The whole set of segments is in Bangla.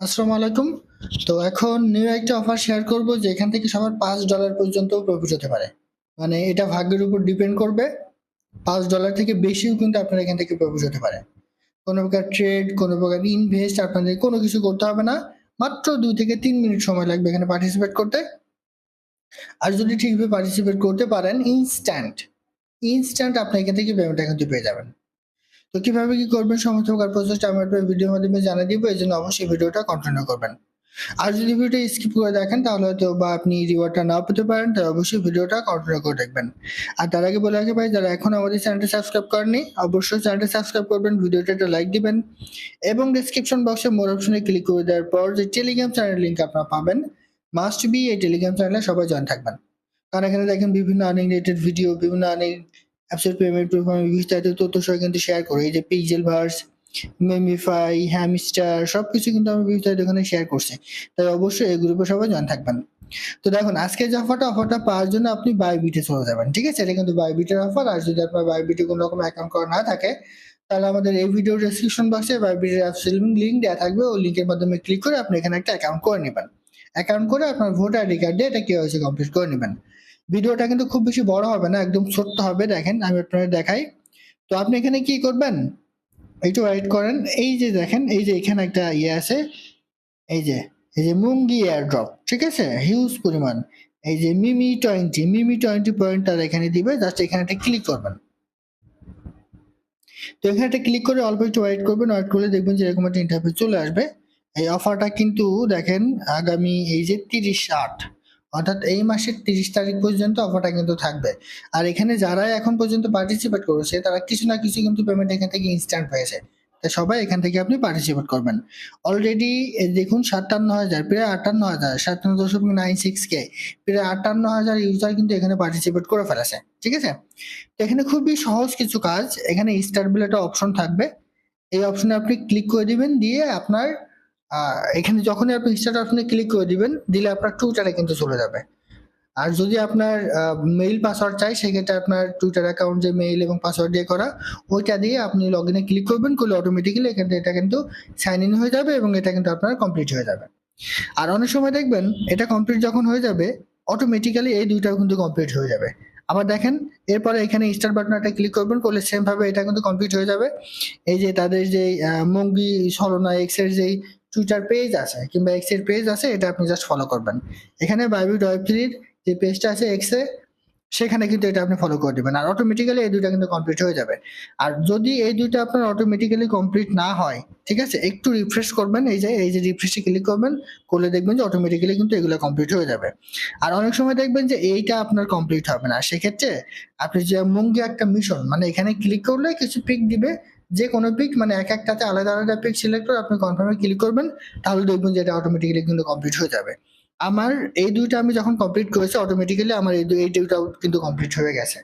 আসসালামু আলাইকুম। তো এখন নিউ একটা অফার শেয়ার করব যে এখান থেকে সবার পাঁচ ডলার পর্যন্ত প্রফিট হতে পারে। মানে এটা ভাগ্যের উপর ডিপেন্ড করবে। পাঁচ ডলার থেকে বেশিও কিন্তু আপনার এখান থেকে প্রফিট হতে পারে। কোনো প্রকার ট্রেড কোনো প্রকার ইনভেস্ট আপনাদের কোনো কিছু করতে হবে না। মাত্র দুই থেকে তিন মিনিট সময় লাগবে এখানে পার্টিসিপেট করতে। আর যদি ঠিকভাবে পার্টিসিপেট করতে পারেন ইনস্ট্যান্ট ইনস্ট্যান্ট আপনি এখান থেকে পেমেন্টটা কিন্তু পেয়ে যাবেন। তো কীভাবে কি করবেন? সমস্ত প্রকার প্রসেসটা আমি আপনার ভিডিওর মাধ্যমে জানিয়ে দিব, এই জন্য অবশ্যই ভিডিওটা কন্টিনিউ করবেন। আর যদি ভিডিওটা স্কিপ করে দেখেন, তাহলে হয়তো বা আপনি রিওয়ার্ডটা নাও পেতে পারেন তাহলে অবশ্যই ভিডিওটা কন্টিনিউ করে দেখবেন। আর তার আগে বলে রাখি ভাই, যারা এখন আমাদের চ্যানেলটা সাবস্ক্রাইব করেননি, অবশ্যই চ্যানেলটা সাবস্ক্রাইব করবেন ভিডিওটা একটা লাইক দিবেন, এবং ডিসক্রিপশন বক্সে মোর অপশনে ক্লিক করে দেওয়ার পর যে টেলিগ্রাম চ্যানেল লিঙ্ক আপনারা পাবেন মাস্ট বি এই টেলিগ্রাম চ্যানেলে সবাই জয়েন থাকবেন। কারণ এখানে দেখেন বিভিন্ন আর্নিং রিলেটেড ভিডিও বিভিন্ন আর্নিং অ্যাপসের পেমেন্ট পারফরমেন্স বিস্তারিত তথ্য সহ কিন্তু শেয়ার করি। এই যে পিক্সেল ভার্স মেমিফাই হ্যামস্টার সব কিছু কিন্তু আমি বিস্তারিত এখানে শেয়ার করছি। তাই অবশ্যই এই গ্রুপে সবাই জয়েন থাকবেন। তো দেখুন আজকে যে অফারটা অফারটা পাওয়ার জন্য আপনি বাইবিটে চলে যাবেন, ঠিক আছে? এটা কিন্তু বাইবিটের অফার আর যদি আপনার বাইবিটে কোনো রকম অ্যাকাউন্ট করা না থাকে, তাহলে আমাদের এই ভিডিও ডেসক্রিপশন বক্সে অ্যাপ লিঙ্ক দেওয়া থাকবে। ওই লিঙ্কের মাধ্যমে ক্লিক করে আপনি এখানে একটা অ্যাকাউন্ট করে নেবেন। অ্যাকাউন্ট করে আপনার ভোটার আইডি কার্ড দিয়ে এটা কেওয়াইসি কমপ্লিট করে নেবেন। ভিডিওটা কিন্তু খুব বেশি বড় হবে না, একদম ছোট্ট হবে, দেখেন আমি আপনাদের দেখাই। তো আপনি এখানে কি করবেন? একটু ওয়েট করেন, এই যে দেখেন, এই যে এখানে একটা ইয়ে আছে, এই যে এই যে মুঙ্গি এয়ারড্রপ ঠিক আছে? হিউজ পরিমাণ। এই যে mm twenty mm twenty point তার এখানে দিবে জাস্ট এখানে একটা ক্লিক করবেন। তো এখানে একটা ক্লিক করে অল্প একটু ওয়েট করবেন ওয়েট করলে দেখবেন যে এরকম একটা ইন্টারভিউ চলে আসবে। এই অফারটা কিন্তু দেখেন, আগামী এই যে তিরিশ আট। অর্থাৎ এই মাসের তিরিশ তারিখ পর্যন্ত অফারটা কিন্তু থাকবে। আর এখানে যারা এখন পর্যন্ত পার্টিসিপেট করেছে, তারা কিছু না কিছু কিন্তু পেমেন্ট এখান থেকে ইনস্ট্যান্ট পেয়েছে। তাই সবাই এখান থেকে আপনি পার্টিসিপেট করবেন। অলরেডি দেখুন সাতান্ন হাজার, প্রায় আটান্ন হাজার, সাতান্ন দশমিক নাইন সিক্স কে প্রায় আটান্ন হাজার ইউজার কিন্তু এখানে পার্টিসিপেট করে ফেলেছে। ঠিক আছে? তো এখানে খুবই সহজ কিছু কাজ। এখানে স্টার বলে একটা অপশন থাকবে। এই অপশনে আপনি ক্লিক করে দিবেন, দিয়ে আপনার এখানে যখনই আপনি স্টার্ট অপশনে ক্লিক করে দিবেন, দিলে আপনার টুইটারে কিন্তু চলে যাবে। আর যদি আপনার মেইল পাসওয়ার্ড চাই, সেক্ষেত্রে আপনার টুইটার অ্যাকাউন্ট যে মেইল এবং পাসওয়ার্ড দিয়ে করা, ওইটা দিয়ে আপনি লগ ইনে ক্লিক করবেন, করলে অটোমেটিক্যালি এখান থেকে এটা কিন্তু সাইন ইন হয়ে যাবে এবং এটা কিন্তু আপনার কমপ্লিট হয়ে যাবে। আর অনেক সময় দেখবেন, এটা কমপ্লিট যখন হয়ে যাবে অটোমেটিক্যালি এই দুইটাও কিন্তু কমপ্লিট হয়ে যাবে। আবার দেখেন, এরপরে এখানে স্টার বাটনটা ক্লিক করবেন, করলে সেম ভাবে এটা কিন্তু কমপ্লিট হয়ে যাবে। এই যে তাদের যে মঙ্গি, সরনা এক্সের যেই টুইটার পেজ আছে কিংবা এক্সের পেজ আছে, এটা আপনি জাস্ট ফলো করবেন। এখানে বাইবিট ওয়েব থ্রির যে পেজটা আছে এক্স সেখানে কিন্তু এটা আপনি ফলো করে দেবেন। আর অটোমেটিক্যালি এই দুইটা কিন্তু কমপ্লিট হয়ে যাবে। আর যদি এই দুইটা আপনার অটোমেটিক্যালি কমপ্লিট না হয়, ঠিক আছে? একটু রিফ্রেশ করবেন, এই যে এই যে রিফ্রেশে ক্লিক করবেন, করলে দেখবেন যে অটোমেটিক্যালি কিন্তু এগুলো কমপ্লিট হয়ে যাবে। আর অনেক সময় দেখবেন যে এইটা আপনার কমপ্লিট হবে না। সেক্ষেত্রে আপনি যে মুঙ্গি একটা মিশন মানে এখানে ক্লিক করলে কিছু পিক দিবে যে কোনো পিক মানে এক একটাতে আলাদা আলাদা পিক সিলেক্ট করে আপনি কনফার্মে ক্লিক করবেন, তাহলে দেখবেন যে এটা অটোমেটিক্যালি কিন্তু কমপ্লিট হয়ে যাবে। আমার এই দুইটা আমি যখন কমপ্লিট করেছি অটোমেটিক্যালি আমার এই এই দুইটাও কিন্তু কমপ্লিট হয়ে গেছে।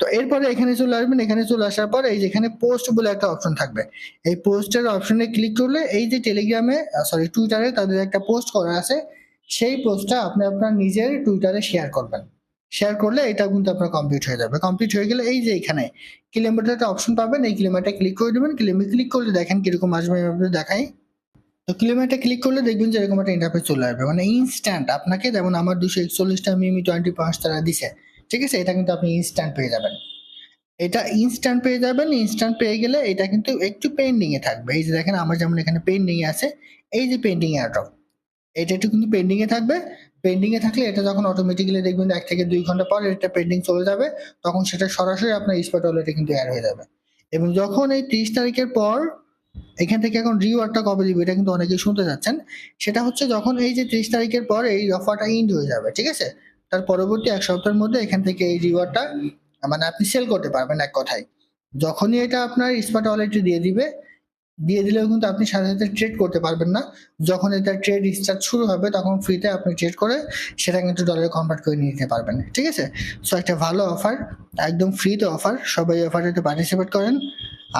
তো এরপরে এখানে চলে আসবেন, এখানে চলে আসার পর এই যে এখানে পোস্ট বলে একটা অপশন থাকবে। এই পোস্টের অপশনে ক্লিক করলে এই যে টেলিগ্রামে সরি টুইটারে তাদের একটা পোস্ট করা আছে। সেই পোস্টটা আপনি আপনার নিজের টুইটারে শেয়ার করবেন। শেয়ার করলে এটা কিন্তু আপনার কমপ্লিট হয়ে যাবে। কমপ্লিট হয়ে গেলে এই যে এখানে কিলোমিটার একটা অপশন পাবেন, এই কিলোমিটার ক্লিক করে দেবেন। কিলোমিটার ক্লিক করলে দেখেন কীরকম আসবে আপনাদের দেখাই। তো কিলোমিটার ক্লিক করলে দেখবেন যে এরকম একটা ইন্টারফেস চলে আসবে। মানে ইনস্ট্যান্ট আপনাকে যেমন আমার দুশো একচল্লিশটা মিমি টোয়েন্টি পাঁচ তারা দিছে, ঠিক আছে? এটা কিন্তু আপনি ইনস্ট্যান্ট পেয়ে যাবেন। এটা ইনস্ট্যান্ট পেয়ে যাবেন ইনস্ট্যান্ট পেয়ে গেলে এটা কিন্তু একটু পেন্ডিং এ থাকবে। এই যে দেখেন, আমার যেমন এখানে পেন্ডিং এ আছে, এই যে পেন্ডিং এয়ারড্রপ এটা একটু কিন্তু পেন্ডিং এ থাকবে। পেন্ডিং এ থাকলে এটা যখন অটোমেটিক্যালি দেখবেন এক থেকে দুই ঘণ্টা পর এটা পেন্ডিং চলে যাবে, তখন সেটা সরাসরি আপনার স্পট ওয়ালেটে কিন্তু অ্যাড হয়ে যাবে। এবং যখন এই তিরিশ তারিখের পর এখান থেকে এখন রিওয়ার্ডটা কবে দিবে, এটা কিন্তু অনেকেই শুনতে যাচ্ছেন সেটা হচ্ছে যখন এই যে তিরিশ তারিখের পর এই অফারটা ইন্ড হয়ে যাবে, ঠিক আছে? তার পরবর্তী এক সপ্তাহের মধ্যে এখান থেকে এই রিওয়ার্ডটা মানে আপনি সেল করতে পারবেন এক কথায়। যখনই এটা আপনার স্মার্ট ওয়ালেটে দিয়ে দিবে দিয়ে দিলেও কিন্তু আপনি সাথে সাথে ট্রেড করতে পারবেন না। যখন এটা ট্রেড স্টার্ট শুরু হবে, তখন ফ্রিতে আপনি ট্রেড করে সেটা কিন্তু ডলারে কনভার্ট করে নিয়ে নিতে পারবেন, ঠিক আছে? সো একটা ভালো অফার একদম ফ্রিতে অফার সবাই অফারটাতে পার্টিসিপেট করেন।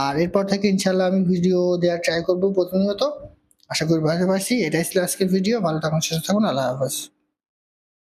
আর এরপর থেকে ইনশাল্লাহ আমি ভিডিও দেওয়ার ট্রাই করব প্রতিনিয়ত আশা করি ভালো পারছি, এটাই ছিল আজকের ভিডিও ভালো থাকুন, সুস্থ থাকুন, আল্লাহ হাফেজ।